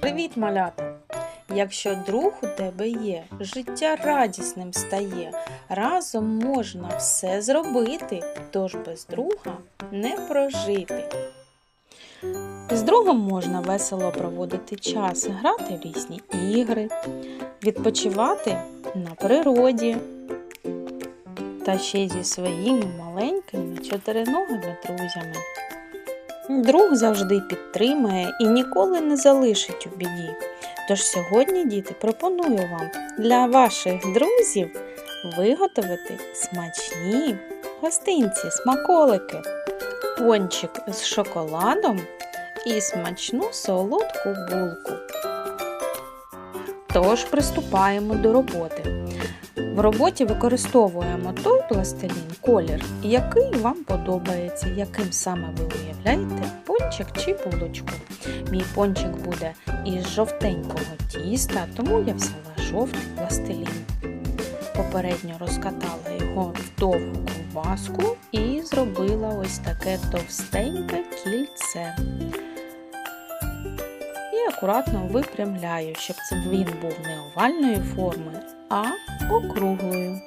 Привіт, малята! Якщо друг у тебе є, життя радісним стає. Разом можна все зробити, тож без друга не прожити. З другом можна весело проводити час, грати в різні ігри, відпочивати на природі. Та ще зі своїми маленькими чотириногими друзями. Друг завжди підтримає і ніколи не залишить у біді. Тож сьогодні, діти, пропоную вам для ваших друзів виготовити смачні гостинці, смаколики, пончик з шоколадом і смачну солодку булку. Тож приступаємо до роботи. В роботі використовуємо той пластилін, колір, який вам подобається, яким саме ви уявляєте пончик чи булочку. Мій пончик буде із жовтенького тіста, тому я взяла жовтий пластилін. Попередньо розкатала його в довгу ковбаску і зробила ось таке товстеньке кільце. Акуратно випрямляю, щоб він був не овальної форми, а округлою.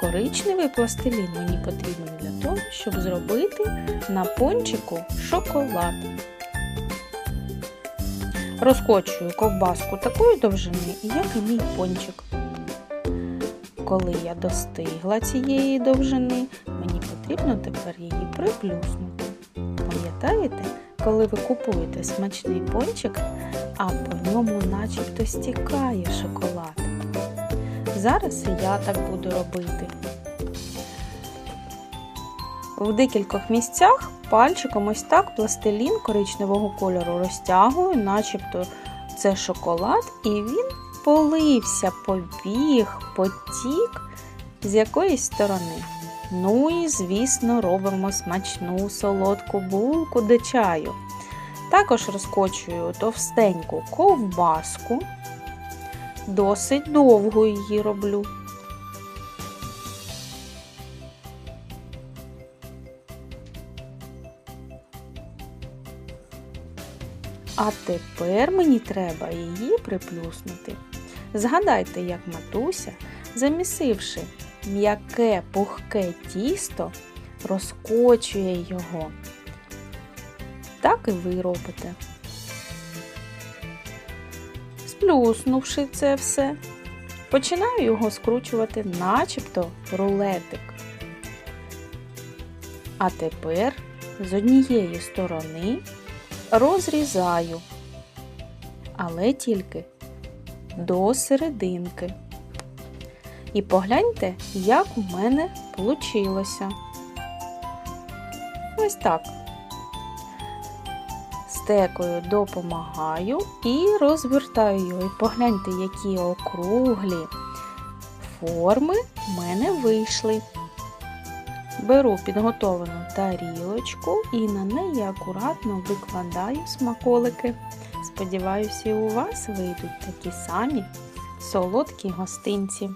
Коричневий пластилін мені потрібен для того, щоб зробити на пончику шоколад. Розкочую ковбаску такої довжини, як і мій пончик. Коли я достигла цієї довжини, мені потрібно тепер її приплюснути. Пам'ятаєте, коли ви купуєте смачний пончик, а по ньому начебто стікає шоколад? Зараз я так буду робити. В декількох місцях пальчиком ось так пластилін коричневого кольору розтягую, начебто це шоколад, і він полився, побіг, потік з якоїсь сторони. Ну і, звісно, робимо смачну солодку булку до чаю. Також розкочую товстеньку ковбаску, досить довго її роблю. А тепер мені треба її приплюснути. Згадайте, як матуся, замісивши м'яке пухке тісто, розкочує його. Так і ви робите. Сплюснувши це все, починаю його скручувати, начебто рулетик. А тепер з однієї сторони розрізаю, але тільки до серединки. І погляньте, як у мене вийшло. Ось так. Стекою допомагаю і розвертаю його. І погляньте, які округлі форми в мене вийшли. Беру підготовану тарілочку і на неї акуратно викладаю смаколики. Сподіваюся, і у вас вийдуть такі самі солодкі гостинці.